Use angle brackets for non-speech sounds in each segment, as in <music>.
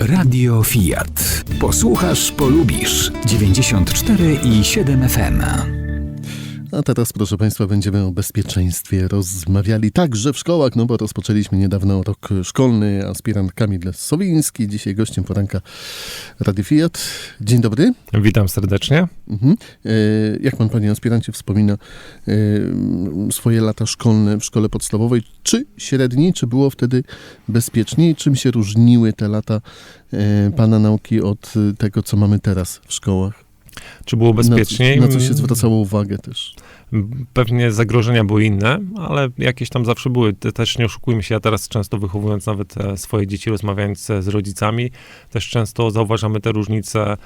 Radio Fiat. Posłuchasz, polubisz. 94 i 7 FM. A teraz, proszę Państwa, będziemy o bezpieczeństwie rozmawiali także w szkołach, no bo rozpoczęliśmy niedawno rok szkolny. Aspirant Kamil Sowiński, dzisiaj gościem poranka Radio Fiat. Dzień dobry. Witam serdecznie. Mhm. E, Jak pan, panie aspirancie, wspomina e, swoje lata szkolne w szkole podstawowej, czy średniej, czy było wtedy bezpieczniej? Czym się różniły te lata e, pana nauki od tego, co mamy teraz w szkołach? Czy było bezpieczniej? Na, co- na co się zwracało uwagę też? Pewnie zagrożenia były inne, ale jakieś tam zawsze były. Te- Też nie oszukujmy się, ja teraz często wychowując nawet e, swoje dzieci, rozmawiając e, z rodzicami, też często zauważamy te różnice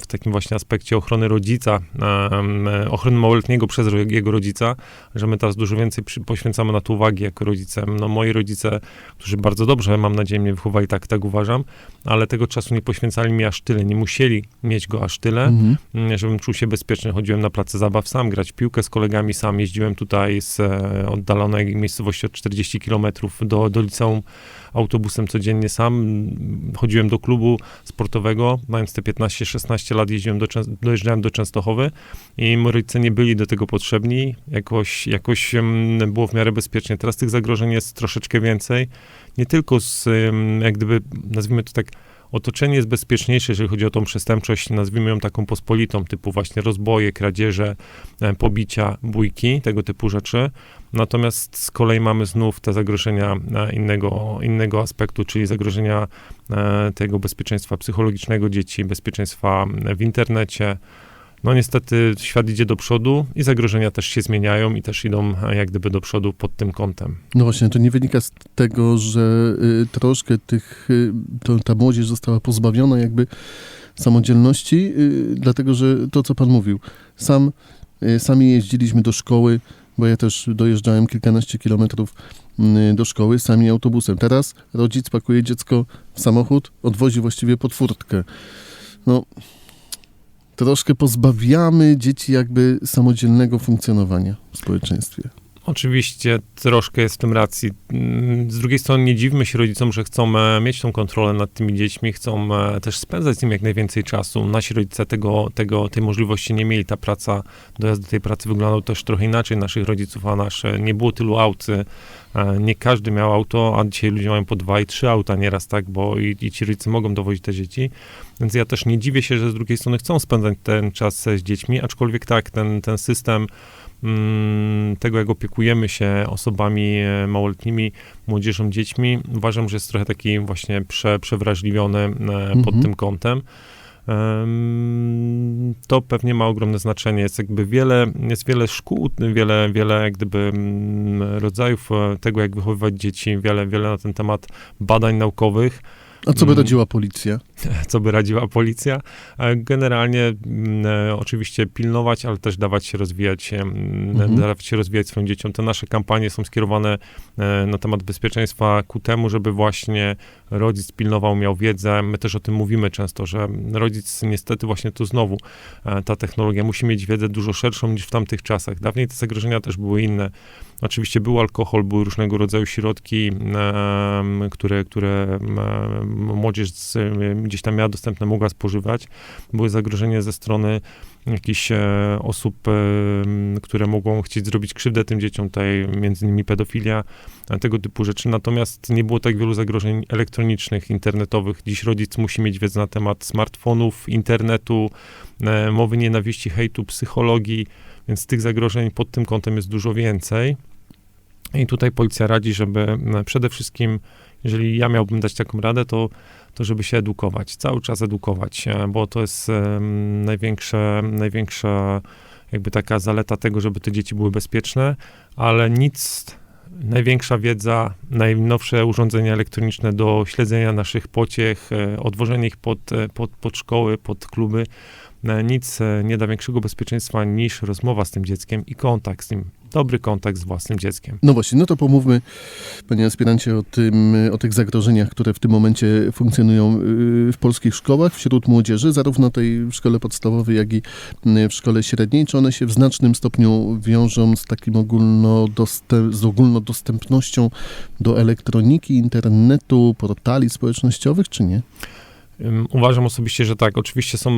w takim właśnie aspekcie ochrony rodzica, ochrony małoletniego przez jego rodzica, że my teraz dużo więcej poświęcamy na to uwagi jako rodzice. No moi rodzice, którzy bardzo dobrze, mam nadzieję, mnie wychowali, tak, tak uważam, ale tego czasu nie poświęcali mi aż tyle, nie musieli mieć go aż tyle, Mhm. Mm, żebym czuł się bezpiecznie. Chodziłem na place zabaw sam, grać piłkę z kolegami sam, jeździłem tutaj z e, oddalonej miejscowości od 40 km do, do liceum autobusem codziennie sam. Chodziłem do klubu sportowego, mając te 15-16 lat jeździłem do, dojeżdżałem do Częstochowy i moi rodzice nie byli do tego potrzebni. Jakoś, jakoś było w miarę bezpiecznie. Teraz tych zagrożeń jest troszeczkę więcej. Nie tylko z, jak gdyby, nazwijmy to tak, otoczenie jest bezpieczniejsze, jeżeli chodzi o tą przestępczość, nazwijmy ją taką pospolitą, typu właśnie rozboje, kradzieże, e, pobicia, bójki, tego typu rzeczy. Natomiast z kolei mamy znów te zagrożenia e, innego, innego aspektu, czyli zagrożenia e, tego bezpieczeństwa psychologicznego dzieci, bezpieczeństwa w internecie. No niestety świat idzie do przodu i zagrożenia też się zmieniają i też idą jak gdyby do przodu pod tym kątem. No właśnie, to nie wynika z tego, że y, troszkę tych, y, to, ta młodzież została pozbawiona jakby samodzielności, y, dlatego że to, co pan mówił, sam, y, sami jeździliśmy do szkoły, bo ja też dojeżdżałem kilkanaście kilometrów y, do szkoły, sami autobusem. Teraz rodzic pakuje dziecko w samochód, odwozi właściwie pod furtkę. No, troszkę pozbawiamy dzieci jakby samodzielnego funkcjonowania w społeczeństwie. Oczywiście troszkę jest w tym racji. Mm, Z drugiej strony nie dziwmy się rodzicom, że chcą e, mieć tą kontrolę nad tymi dziećmi, chcą e, też spędzać z nimi jak najwięcej czasu. Nasi rodzice tego, tego, tej możliwości nie mieli. Ta praca, dojazd do tej pracy wyglądał też trochę inaczej naszych rodziców, a nasze. Nie było tylu aut. E, Nie każdy miał auto, a dzisiaj ludzie mają po dwa i trzy auta nieraz, tak, bo i, i ci rodzice mogą dowozić te dzieci. Więc ja też nie dziwię się, że z drugiej strony chcą spędzać ten czas z dziećmi, aczkolwiek tak, ten, ten system mm, tego, jak opiekujemy się osobami e, małoletnimi, młodzieżą, dziećmi, uważam, że jest trochę taki właśnie prze, przewrażliwiony e, pod Mhm. tym kątem. To pewnie ma ogromne znaczenie. Jest jakby wiele, jest wiele szkół, wiele, wiele jak gdyby mm, rodzajów e, tego, jak wychowywać dzieci, wiele, wiele na ten temat badań naukowych A co by Mm. radziła policja? Co by radziła policja. E, Generalnie mm, e, oczywiście pilnować, ale też dawać się rozwijać, e, m, Mhm. dawać się rozwijać swoim dzieciom. Te nasze kampanie są skierowane e, na temat bezpieczeństwa ku temu, żeby właśnie rodzic pilnował, miał wiedzę. My też o tym mówimy często, że rodzic niestety właśnie tu znowu ta technologia musi mieć wiedzę dużo szerszą niż w tamtych czasach. Dawniej te zagrożenia też były inne. Oczywiście był alkohol, były różnego rodzaju środki, które, które młodzież z, gdzieś tam miała dostępne, mogła spożywać. Były zagrożenia ze strony jakichś e, osób, em, które mogą chcieć zrobić krzywdę tym dzieciom, tutaj między innymi pedofilia, e, tego typu rzeczy. Natomiast nie było tak wielu zagrożeń elektronicznych, internetowych. Dziś rodzic musi mieć wiedzę na temat smartfonów, internetu, e, mowy nienawiści, hejtu, psychologii, więc tych zagrożeń pod tym kątem jest dużo więcej. I tutaj policja radzi, żeby e, przede wszystkim, jeżeli ja miałbym dać taką radę, to, to żeby się edukować, cały czas edukować, e, bo to jest em, największe, największa jakby taka zaleta tego, żeby te dzieci były bezpieczne, ale nic, największa wiedza, najnowsze urządzenia elektroniczne do śledzenia naszych pociech, e, odwożenie ich pod, e, pod, pod szkoły, pod kluby, nic nie da większego bezpieczeństwa niż rozmowa z tym dzieckiem i kontakt z nim. Dobry kontakt z własnym dzieckiem. No właśnie, no to pomówmy, panie aspirancie, o, tym, o tych zagrożeniach, które w tym momencie funkcjonują y, w polskich szkołach, wśród młodzieży, zarówno tej w szkole podstawowej, jak i y, w szkole średniej. Czy one się w znacznym stopniu wiążą z takim ogólnodostęp, z ogólnodostępnością do elektroniki, internetu, portali społecznościowych, czy nie? Uważam osobiście, że tak. Oczywiście są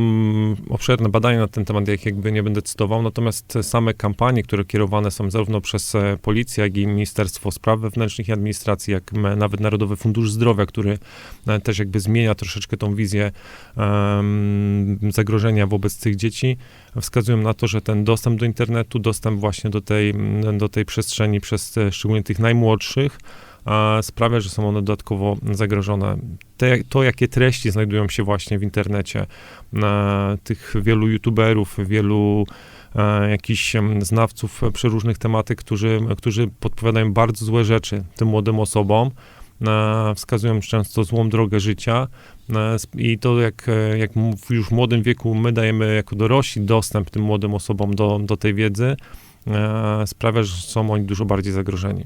obszerne badania na ten temat, jak jakby nie będę cytował, natomiast same kampanie, które kierowane są zarówno przez e, policję, jak i Ministerstwo Spraw Wewnętrznych i Administracji, jak nawet Narodowy Fundusz Zdrowia, który e, też jakby zmienia troszeczkę tą wizję em, zagrożenia wobec tych dzieci, wskazują na to, że ten dostęp do internetu, dostęp właśnie do tej, do tej przestrzeni przez e, szczególnie tych najmłodszych, sprawia, że są one dodatkowo zagrożone. Te, to, jakie treści znajdują się właśnie w internecie, tych wielu youtuberów, wielu e, jakichś znawców przeróżnych tematyk, którzy, którzy podpowiadają bardzo złe rzeczy tym młodym osobom, e, wskazują często złą drogę życia e, i to, jak, jak w już młodym wieku my dajemy jako dorośli dostęp tym młodym osobom do, do tej wiedzy, sprawia, że są oni dużo bardziej zagrożeni.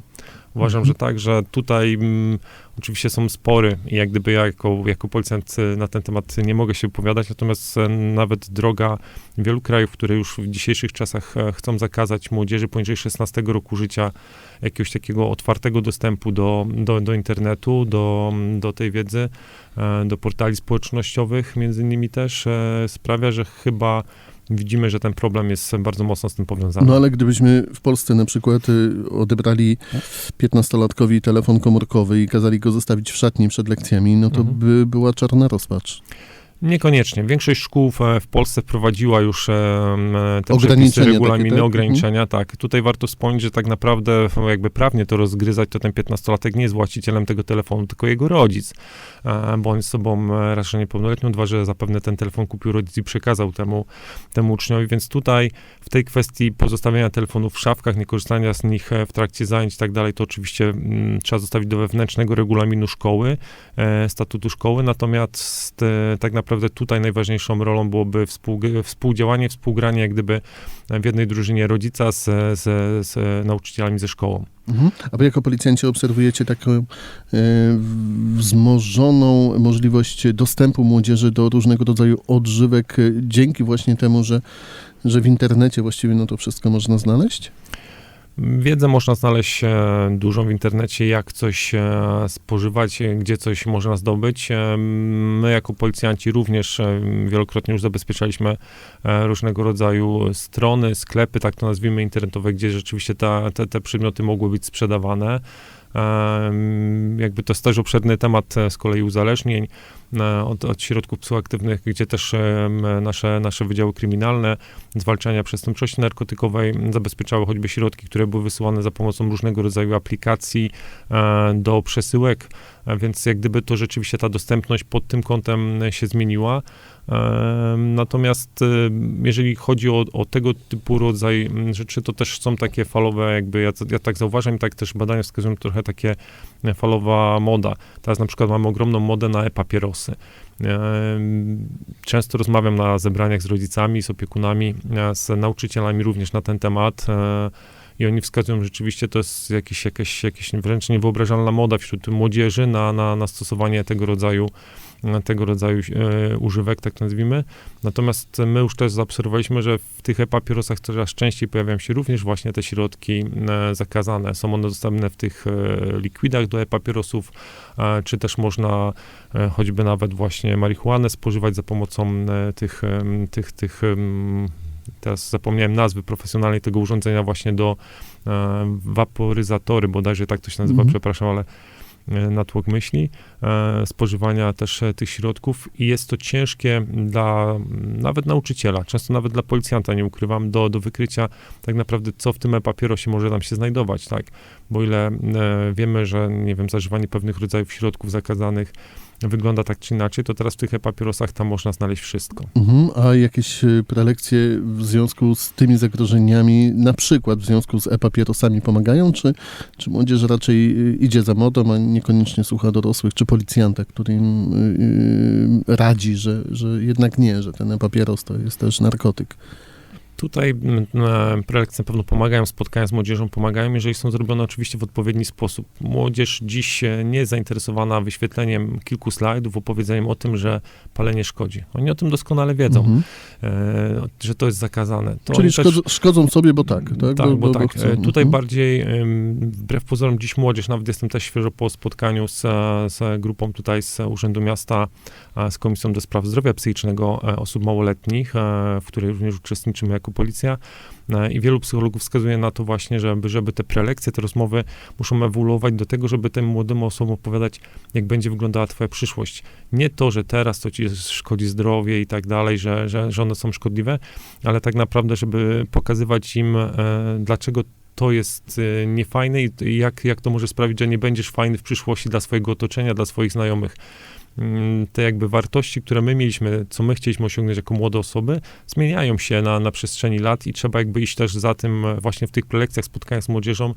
Uważam, że tak, że tutaj mm, oczywiście są spory i jak gdyby ja jako, jako policjant e, na ten temat nie mogę się wypowiadać, natomiast e, nawet droga wielu krajów, które już w dzisiejszych czasach e, chcą zakazać młodzieży poniżej 16 roku życia jakiegoś takiego otwartego dostępu do, do, do internetu, do, do tej wiedzy, do portali społecznościowych między innymi też, sprawia, że chyba widzimy, że ten problem jest bardzo mocno z tym powiązany. No ale gdybyśmy w Polsce na przykład y, odebrali 15-latkowi telefon komórkowy i kazali go zostawić w szatni przed lekcjami, no to Mhm. by była czarna rozpacz. Niekoniecznie. Większość szkół w Polsce wprowadziła już m, te przepisy, takie, regulaminy, tak? ograniczenia, tak. Tutaj warto wspomnieć, że tak naprawdę jakby prawnie to rozgryzać, to ten 15-latek nie jest właścicielem tego telefonu, tylko jego rodzic, bo on jest osobą e, raz, że niepełnoletnią, dwa, że zapewne ten telefon kupił rodzic i przekazał temu, temu uczniowi, więc tutaj w tej kwestii pozostawienia telefonów w szafkach, nie korzystania z nich e, w trakcie zajęć i tak dalej, to oczywiście mm, trzeba zostawić do wewnętrznego regulaminu szkoły, e, statutu szkoły, natomiast e, tak naprawdę tutaj najważniejszą rolą byłoby współdziałanie, współgranie jak gdyby w jednej drużynie rodzica z, z, z nauczycielami ze szkołą. Mhm. A wy jako policjanci obserwujecie taką e, wzmożoną możliwość dostępu młodzieży do różnego rodzaju odżywek e, dzięki właśnie temu, że, że w internecie właściwie no to wszystko można znaleźć? Wiedzę można znaleźć e, dużą w internecie, jak coś e, spożywać, e, gdzie coś można zdobyć. My jako policjanci również wielokrotnie już zabezpieczaliśmy różnego rodzaju strony, sklepy, tak to nazwijmy, internetowe, gdzie rzeczywiście ta, te, te przedmioty mogły być sprzedawane. Jakby to jest też obszerny temat e, z kolei uzależnień e, od, od środków psychoaktywnych, gdzie też nasze, nasze wydziały kryminalne zwalczania przestępczości narkotykowej zabezpieczały choćby środki, które były wysyłane za pomocą różnego rodzaju aplikacji e, do przesyłek, więc jak gdyby to rzeczywiście ta dostępność pod tym kątem e, się zmieniła. E, Natomiast e, jeżeli chodzi o, o tego typu rodzaj m, rzeczy, to też są takie falowe, jakby ja, ja tak zauważam tak też badania wskazują trochę takie e, falowa moda. Teraz na przykład mamy ogromną modę na e-papierosy. Często rozmawiam na zebraniach z rodzicami, z opiekunami, e, z nauczycielami również na ten temat. E, I oni wskazują, że rzeczywiście to jest jakiś, jakaś, jakaś wręcz niewyobrażalna moda wśród młodzieży na, na, na stosowanie tego rodzaju, e, tego rodzaju e, używek, tak nazwijmy. Natomiast my już też zaobserwowaliśmy, że w tych e-papierosach coraz częściej pojawiają się również właśnie te środki e, zakazane. Są one dostępne w tych e, likwidach do e-papierosów, e, czy też można e, choćby nawet właśnie marihuanę spożywać za pomocą e, tych, em, tych, tych em, teraz zapomniałem nazwy profesjonalnej tego urządzenia właśnie do e, waporyzatory, bodajże tak to się nazywa, Mhm. przepraszam, ale e, natłok myśli, e, spożywania też e, tych środków i jest to ciężkie dla nawet nauczyciela, często nawet dla policjanta, nie ukrywam, do, do wykrycia tak naprawdę, co w tym e-papierosie może tam się znajdować, tak? Bo ile wiemy, że, nie wiem, zażywanie pewnych rodzajów środków zakazanych wygląda tak czy inaczej, to teraz w tych e-papierosach tam można znaleźć wszystko. Mhm. A jakieś e, prelekcje w związku z tymi zagrożeniami, na przykład w związku z e-papierosami pomagają, czy, czy młodzież raczej e, idzie za modą, a niekoniecznie słucha dorosłych, czy policjanta, który im e, radzi, że, że jednak nie, że ten e-papieros to jest też narkotyk? Tutaj mm, prelekcje na pewno pomagają, spotkania z młodzieżą pomagają, jeżeli są zrobione oczywiście w odpowiedni sposób. Młodzież dziś nie jest zainteresowana wyświetleniem kilku slajdów, opowiedzeniem o tym, że palenie szkodzi. Oni o tym doskonale wiedzą, Mhm. e, że to jest zakazane. To Czyli też- szkodzą, sobie, bo tak, tak? tak, bo, tak. chcą. E, Tutaj Mhm. bardziej, wbrew pozorom, dziś młodzież, nawet jestem też świeżo po spotkaniu z, e, z grupą tutaj z Urzędu Miasta, z Komisją do Spraw Zdrowia Psychicznego osób małoletnich, w której również uczestniczymy jako policja. E, I wielu psychologów wskazuje na to właśnie, żeby, żeby te prelekcje, te rozmowy muszą ewoluować do tego, żeby tym młodym osobom opowiadać, jak będzie wyglądała twoja przyszłość. Nie to, że teraz to ci szkodzi zdrowie i tak dalej, że, że, że one są szkodliwe, ale tak naprawdę, żeby pokazywać im, e, dlaczego to jest e, niefajne i jak, jak to może sprawić, że nie będziesz fajny w przyszłości dla swojego otoczenia, dla swoich znajomych. Mm, Te jakby wartości, które my mieliśmy, co my chcieliśmy osiągnąć jako młode osoby, zmieniają się na, na przestrzeni lat i trzeba jakby iść też za tym e, właśnie w tych prelekcjach, spotkaniach z młodzieżą,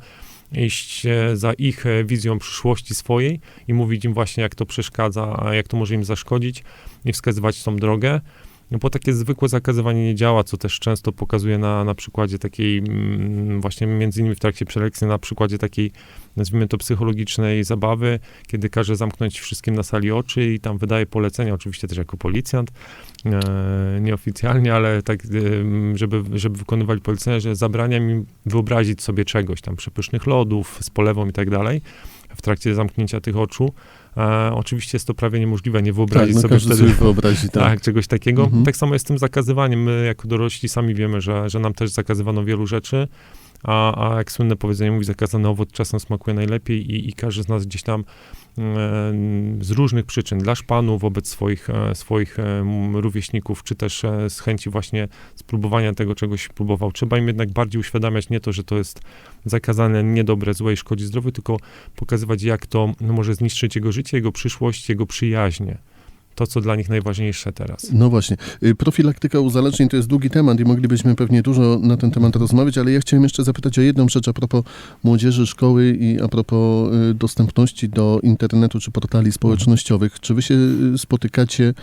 iść e, za ich e, wizją przyszłości swojej i mówić im właśnie, jak to przeszkadza, jak to może im zaszkodzić i wskazywać tą drogę. No bo takie zwykłe zakazywanie nie działa, co też często pokazuje na, na przykładzie takiej, mm, właśnie między innymi w trakcie prelekcji, na przykładzie takiej, nazwijmy to psychologicznej zabawy, kiedy każe zamknąć wszystkim na sali oczy i tam wydaje polecenia, oczywiście też jako policjant, e, nieoficjalnie, ale tak, e, żeby, żeby wykonywać polecenia, że zabrania mi wyobrazić sobie czegoś, tam przepysznych lodów z polewą i tak dalej, w trakcie zamknięcia tych oczu. E, oczywiście jest to prawie niemożliwe, nie Tak, wyobrazić no sobie wtedy wyobrazi, <laughs> tak. tak, czegoś takiego. Mhm. Tak samo jest z tym zakazywaniem. My jako dorośli sami wiemy, że, że nam też zakazywano wielu rzeczy, a, a jak słynne powiedzenie mówi, zakazany owoc czasem smakuje najlepiej i, i każdy z nas gdzieś tam e, z różnych przyczyn, dla szpanu wobec swoich, e, swoich e, rówieśników, czy też e, z chęci właśnie spróbowania tego czegoś próbował. Trzeba im jednak bardziej uświadamiać nie to, że to jest zakazane, niedobre, złe i szkodzi zdrowiu, tylko pokazywać, jak to może zniszczyć jego życie, jego przyszłość, jego przyjaźnie. To, co dla nich najważniejsze teraz. No właśnie. Y, Profilaktyka uzależnień to jest długi temat i moglibyśmy pewnie dużo na ten temat rozmawiać, ale ja chciałem jeszcze zapytać o jedną rzecz a propos młodzieży, szkoły i a propos y, dostępności do internetu czy portali społecznościowych. Czy wy się y, spotykacie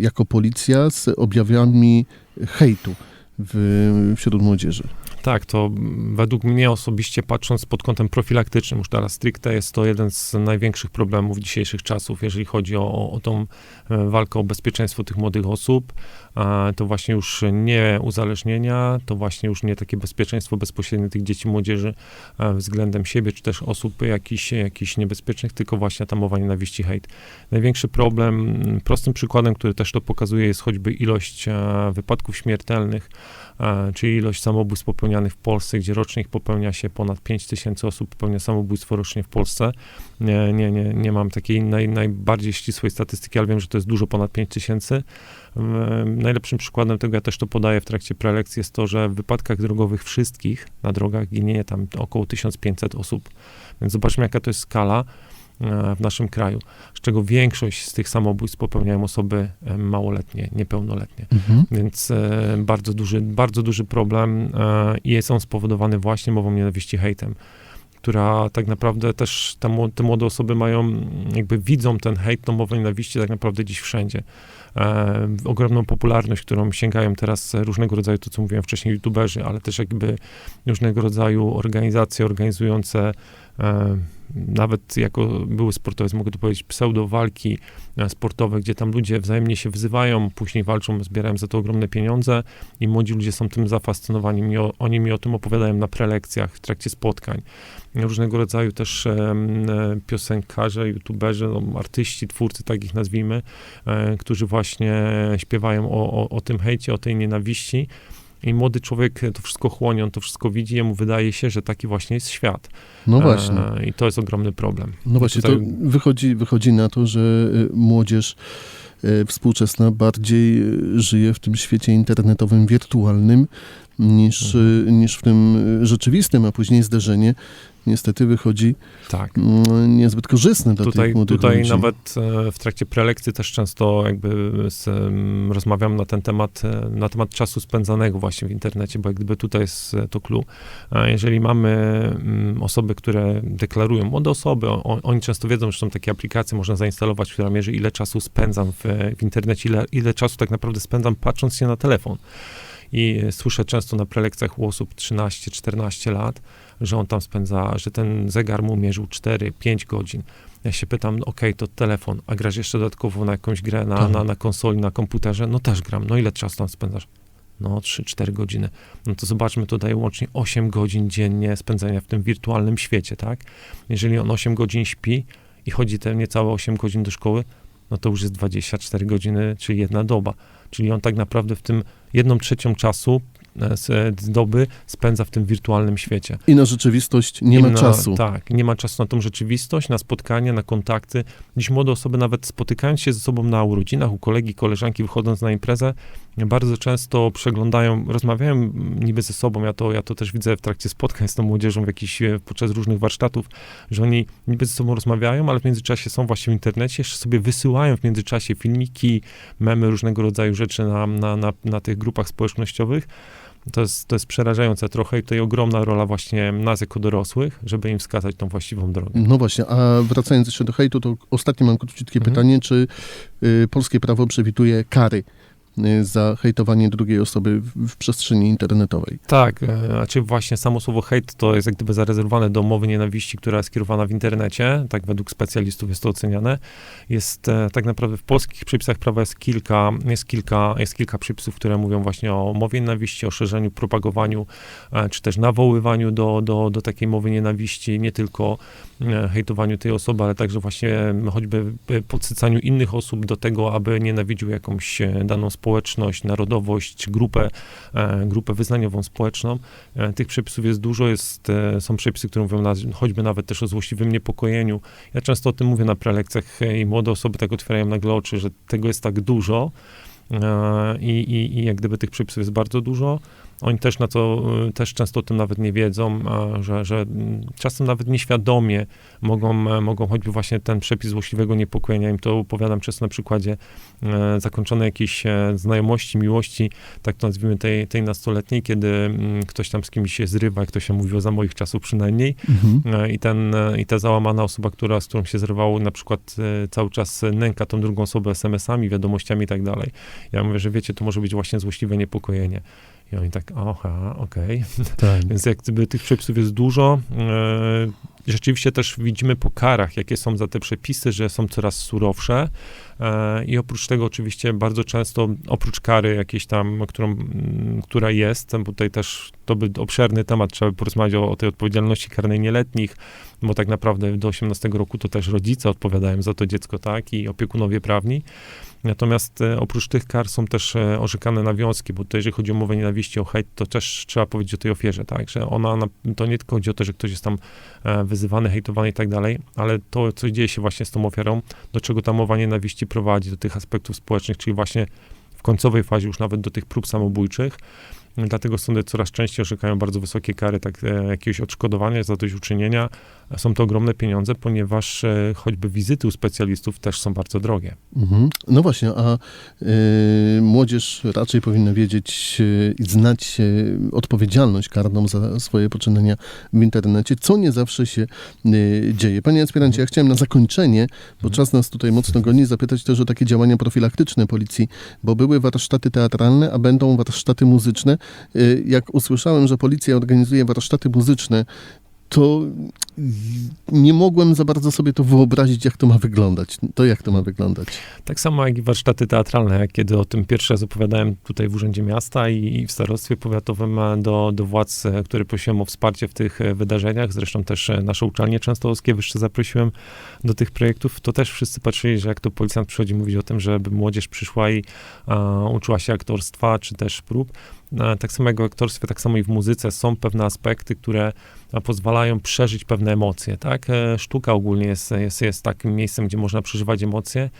jako policja z objawami hejtu w, wśród młodzieży? Tak, to według mnie osobiście patrząc pod kątem profilaktycznym, już teraz stricte, jest to jeden z największych problemów dzisiejszych czasów, jeżeli chodzi o, o tą e, walkę o bezpieczeństwo tych młodych osób. To właśnie już nie uzależnienia, to właśnie już nie takie bezpieczeństwo bezpośrednie tych dzieci, młodzieży e, względem siebie, czy też osób jakichś, jakichś niebezpiecznych, tylko właśnie ta mowa nienawiści, hejt. Największy problem, prostym przykładem, który też to pokazuje, jest choćby ilość e, wypadków śmiertelnych, e, czyli ilość samobójstw popełnianych w Polsce, gdzie rocznie ich popełnia się ponad 5 tysięcy osób, popełnia samobójstwo rocznie w Polsce. Nie, nie, nie, nie mam takiej naj, najbardziej ścisłej statystyki, ale wiem, że to jest dużo ponad 5 tysięcy. Najlepszym przykładem tego, ja też to podaję w trakcie prelekcji, jest to, że w wypadkach drogowych wszystkich na drogach ginie tam około 1500 osób. Więc zobaczmy, jaka to jest skala e, w naszym kraju, z czego większość z tych samobójstw popełniają osoby małoletnie, niepełnoletnie. Więc e, bardzo, duży, bardzo duży problem e, i jest on spowodowany właśnie mową nienawiści, hejtem, która tak naprawdę też te, mło- te młode osoby mają, jakby widzą ten hejt, tą mowę nienawiści tak naprawdę dziś wszędzie. E, ogromną popularność, którą sięgają teraz różnego rodzaju, to co mówiłem wcześniej, youtuberzy, ale też jakby różnego rodzaju organizacje organizujące e, nawet jako były sportowiec, mogę tu powiedzieć, pseudowalki e, sportowe, gdzie tam ludzie wzajemnie się wzywają, później walczą, zbierają za to ogromne pieniądze i młodzi ludzie są tym zafascynowani. Mi o, oni mi o tym opowiadają na prelekcjach, w trakcie spotkań. Różnego rodzaju też e, piosenkarze, youtuberzy, no, artyści, twórcy, tak ich nazwijmy, e, którzy właśnie śpiewają o, o, o tym hejcie, o tej nienawiści. I młody człowiek to wszystko chłonie, on to wszystko widzi, jemu wydaje się, że taki właśnie jest świat. No właśnie. E, I to jest ogromny problem. No właśnie, to tutaj- wychodzi, wychodzi na to, że y, młodzież y, współczesna bardziej y, żyje w tym świecie internetowym, wirtualnym, niż, y, niż w tym rzeczywistym, a później zderzenie niestety wychodzi Tak. mm, niezbyt korzystne dla Tutaj, tych młodych tutaj ludzi. nawet e, w trakcie prelekcji też często jakby z, rozmawiam na ten temat, e, na temat czasu spędzanego właśnie w internecie, bo jak gdyby tutaj jest e, to clue. A Jeżeli mamy mm, osoby, które deklarują, młode osoby, o, oni często wiedzą, że są takie aplikacje, można zainstalować, która mierzy ile czasu spędzam w, w internecie, ile, ile czasu tak naprawdę spędzam patrząc się na telefon. i słyszę często na prelekcjach u osób 13-14 lat, że on tam spędza, że ten zegar mu mierzył 4-5 godzin. Ja się pytam, okej, to telefon, a grasz jeszcze dodatkowo na jakąś grę na, Tak. na, na konsoli, na komputerze? No też gram. No ile czasu tam spędzasz? No 3-4 godziny. No to zobaczmy, to daje łącznie 8 godzin dziennie spędzenia w tym wirtualnym świecie, tak? Jeżeli on 8 godzin śpi i chodzi te niecałe 8 godzin do szkoły, no to już jest 24 godziny, czyli jedna doba. Czyli on tak naprawdę w tym jedną trzecią czasu z doby spędza w tym wirtualnym świecie. I na rzeczywistość nie ma I na- czasu. Tak, nie ma czasu na tą rzeczywistość, na spotkanie, na kontakty. Dziś młode osoby nawet spotykając się ze sobą na urodzinach, u kolegi, koleżanki, wychodząc na imprezę, bardzo często przeglądają, rozmawiają niby ze sobą, ja to, ja to też widzę w trakcie spotkań z tą młodzieżą w jakichś, e, podczas różnych warsztatów, że oni niby ze sobą rozmawiają, ale w międzyczasie są właśnie w internecie, jeszcze sobie wysyłają w międzyczasie filmiki, memy, różnego rodzaju rzeczy na, na, na, na tych grupach społecznościowych. To jest, to jest przerażające trochę i tutaj ogromna rola właśnie nas jako dorosłych, żeby im wskazać tą właściwą drogę. No właśnie, a wracając jeszcze do hejtu, to ostatnie mam króciutkie Mhm. pytanie, czy y, polskie prawo przewiduje kary za hejtowanie drugiej osoby w, przestrzeni internetowej? Tak, e, znaczy właśnie samo słowo hejt to jest jak gdyby zarezerwowane do mowy nienawiści, która jest kierowana w internecie, tak według specjalistów jest to oceniane. Jest e, tak naprawdę w polskich przepisach prawa jest kilka, jest kilka, jest kilka przepisów, które mówią właśnie o mowie nienawiści, o szerzeniu, propagowaniu, e, czy też nawoływaniu do, do, do takiej mowy nienawiści, nie tylko hejtowaniu tej osoby, ale także właśnie choćby podsycaniu innych osób do tego, aby nienawidził jakąś daną społeczność, narodowość, grupę, e, grupę wyznaniową, społeczną. E, Tych przepisów jest dużo, jest, e, są przepisy, które mówią na, choćby nawet też o złośliwym niepokojeniu. Ja często o tym mówię na prelekcjach i młode osoby tak otwierają nagle oczy, że tego jest tak dużo i, i, i jak gdyby tych przepisów jest bardzo dużo. Oni też na to, e, też często o tym nawet nie wiedzą, że, że czasem nawet nieświadomie mogą, e, mogą choćby właśnie ten przepis złośliwego niepokojenia, im to opowiadam często na przykładzie e, zakończonej jakiejś e, znajomości, miłości, tak to nazwijmy tej, tej nastoletniej, kiedy mm, ktoś tam z kimś się zrywa, jak to się mówiło za moich czasów przynajmniej, E, i, ten, e, i ta załamana osoba, która, z którą się zrywało, na przykład cały czas nęka tą drugą osobę SMS-ami, wiadomościami i tak dalej. Ja mówię, że wiecie, to może być właśnie złośliwe niepokojenie. I oni tak, aha, okej. <laughs> Tak. Więc jak gdyby tych przepisów jest dużo. E, Rzeczywiście też widzimy po karach, jakie są za te przepisy, że są coraz surowsze. E, I oprócz tego oczywiście bardzo często, oprócz kary jakiejś tam, którą, mm, która jest, bo tutaj też to by obszerny temat, trzeba by porozmawiać o, o tej odpowiedzialności karnej nieletnich, bo tak naprawdę do 18 roku to też rodzice odpowiadają za to dziecko, tak, i opiekunowie prawni. Natomiast e, oprócz tych kar są też e, orzekane nawiązki, bo tutaj jeżeli chodzi o mowę nienawiści, o hejt, to też trzeba powiedzieć o tej ofierze, tak, że ona, na, to nie tylko chodzi o to, że ktoś jest tam e, wyzywany, hejtowany i tak dalej, ale to, co dzieje się właśnie z tą ofiarą, do czego ta mowa nienawiści prowadzi, do tych aspektów społecznych, czyli właśnie w końcowej fazie już nawet do tych prób samobójczych. Dlatego sądy coraz częściej orzekają bardzo wysokie kary tak, e, jakiegoś odszkodowania, zadośćuczynienia. Są to ogromne pieniądze, ponieważ e, choćby wizyty u specjalistów też są bardzo drogie. Mhm. No właśnie, a y, młodzież raczej powinna wiedzieć y, i znać y, odpowiedzialność karną za swoje poczynania w internecie, co nie zawsze się y, dzieje. Panie aspirancie, ja chciałem na zakończenie, bo czas nas tutaj mocno goni, zapytać też o takie działania profilaktyczne policji, bo były warsztaty teatralne, a będą warsztaty muzyczne. Y, jak usłyszałem, że policja organizuje warsztaty muzyczne, to nie mogłem za bardzo sobie to wyobrazić, jak to ma wyglądać. To jak to ma wyglądać? Tak samo jak i warsztaty teatralne, kiedy o tym pierwszy raz opowiadałem tutaj w Urzędzie Miasta i w Starostwie Powiatowym e, do, do władz, e, które prosiłem o wsparcie w tych e, wydarzeniach, zresztą też nasze uczelnie częstochowskie wyższe zaprosiłem do tych projektów, to też wszyscy patrzyli, że jak to policjant przychodzi mówić o tym, żeby młodzież przyszła i e, uczyła się aktorstwa, czy też prób, tak samo jak w aktorstwie, tak samo i w muzyce są pewne aspekty, które pozwalają przeżyć pewne emocje, tak? E, Sztuka ogólnie jest, jest, jest takim miejscem, gdzie można przeżywać emocje,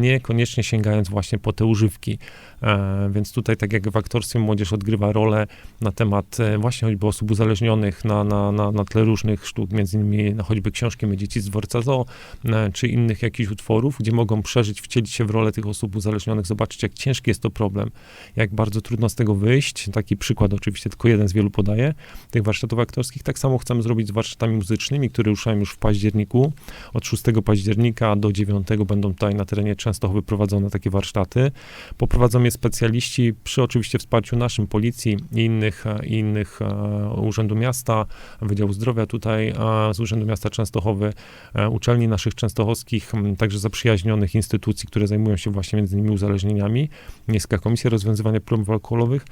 niekoniecznie sięgając właśnie po te używki. E, więc tutaj, tak jak w aktorstwie, młodzież odgrywa rolę na temat e, właśnie choćby osób uzależnionych na, na, na, na tle różnych sztuk, między innymi no, choćby książki My dzieci z dworca zoo, e, czy innych jakichś utworów, gdzie mogą przeżyć, wcielić się w rolę tych osób uzależnionych, zobaczyć, jak ciężki jest to problem, jak bardzo trudno z tego wyjść. Taki przykład oczywiście, tylko jeden z wielu podaję, tych warsztatów aktorskich. Tak samo chcemy zrobić z warsztatami muzycznymi, które ruszają już w październiku. Od 6 października do 9 będą tutaj na terenie terenie Częstochowy prowadzone takie warsztaty. Poprowadzą je specjaliści przy oczywiście wsparciu naszym, policji i innych, e, innych e, Urzędu Miasta, Wydziału Zdrowia tutaj z Urzędu Miasta Częstochowy, e, uczelni naszych częstochowskich, także zaprzyjaźnionych instytucji, które zajmują się właśnie między innymi uzależnieniami, Miejska Komisja Rozwiązywania Problemów Alkoholowych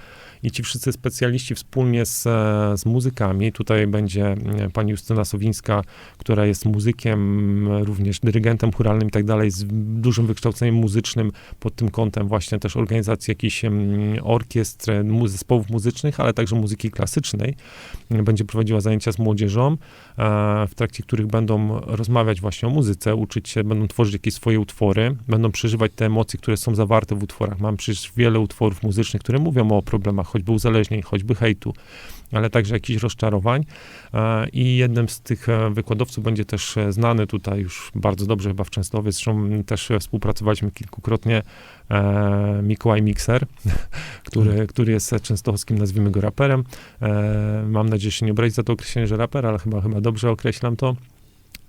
i ci wszyscy specjaliści wspólnie z, z muzykami, tutaj będzie pani Justyna Sowińska, która jest muzykiem, również dyrygentem churalnym i tak dalej, z dużym wykształceniem muzycznym pod tym kątem właśnie też organizacji jakichś orkiestr, zespołów muzycznych, ale także muzyki klasycznej. Będzie prowadziła zajęcia z młodzieżą, e, w trakcie których będą rozmawiać właśnie o muzyce, uczyć się, będą tworzyć jakieś swoje utwory, będą przeżywać te emocje, które są zawarte w utworach. Mam przecież wiele utworów muzycznych, które mówią o problemach choćby uzależnień, choćby hejtu, ale także jakichś rozczarowań. E, I jednym z tych e, wykładowców będzie też e, znany tutaj już bardzo dobrze chyba w Częstochowie, zresztą też współpracowaliśmy kilkukrotnie, Mikołaj Mikser, <laughs> który, który jest częstochowskim, nazwijmy go raperem. Mam nadzieję, że się nie obrazi za to określenie, że raper, ale chyba, chyba dobrze określam to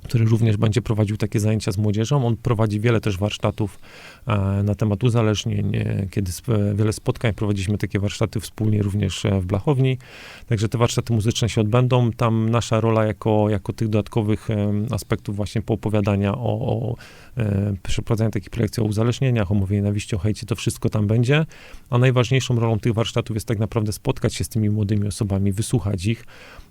który również będzie prowadził takie zajęcia z młodzieżą. On prowadzi wiele też warsztatów e, na temat uzależnień, e, kiedy wiele spotkań prowadziliśmy takie warsztaty wspólnie również e, w Blachowni. Także te warsztaty muzyczne się odbędą. Tam nasza rola jako, jako tych dodatkowych aspektów właśnie poopowiadania o, o przeprowadzania takich prelekcji o uzależnieniach, o mowie nienawiści, o hejcie, to wszystko tam będzie. A najważniejszą rolą tych warsztatów jest tak naprawdę spotkać się z tymi młodymi osobami, wysłuchać ich,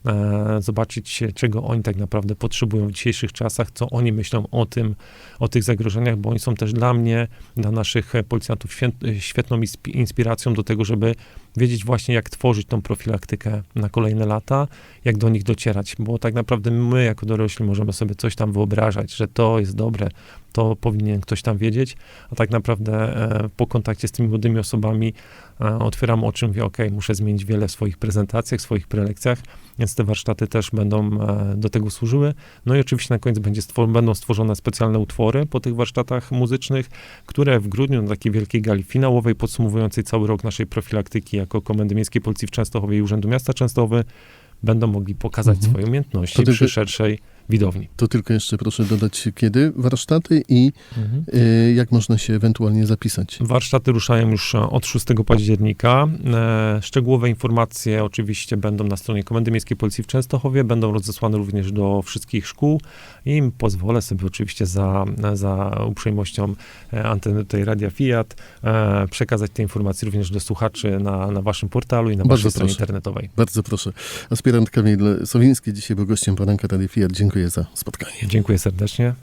e, zobaczyć, czego oni tak naprawdę potrzebują w dzisiejszych czasach, co oni myślą o tym, o tych zagrożeniach, bo oni są też dla mnie, dla naszych e, policjantów e, świetną inspi- inspiracją do tego, żeby wiedzieć właśnie, jak tworzyć tą profilaktykę na kolejne lata, jak do nich docierać, bo tak naprawdę my, jako dorośli, możemy sobie coś tam wyobrażać, że to jest dobre, to powinien ktoś tam wiedzieć, a tak naprawdę e, po kontakcie z tymi młodymi osobami otwieram oczy, mówię, ok, muszę zmienić wiele w swoich prezentacjach, w swoich prelekcjach, więc te warsztaty też będą e, do tego służyły. No i oczywiście na koniec będzie stwor- będą stworzone specjalne utwory po tych warsztatach muzycznych, które w grudniu na takiej wielkiej gali finałowej podsumowującej cały rok naszej profilaktyki jako Komendy Miejskiej Policji w Częstochowie i Urzędu Miasta Częstochowy będą mogli pokazać Mhm. swoje umiejętności przy szerszej widowni. To tylko jeszcze proszę dodać, kiedy warsztaty i y, jak można się ewentualnie zapisać. Warsztaty ruszają już e, od 6 października. E, Szczegółowe informacje oczywiście będą na stronie Komendy Miejskiej Policji w Częstochowie, będą rozesłane również do wszystkich szkół i pozwolę sobie oczywiście za, za uprzejmością anteny tej Radia Fiat przekazać te informacje również do słuchaczy na, na waszym portalu i na Bardzo waszej stronie proszę. internetowej. Bardzo proszę. Aspirant Kamil Sowiński dzisiaj był gościem poranka Rady Fiat. Dziękuję za spotkanie. Dziękuję serdecznie.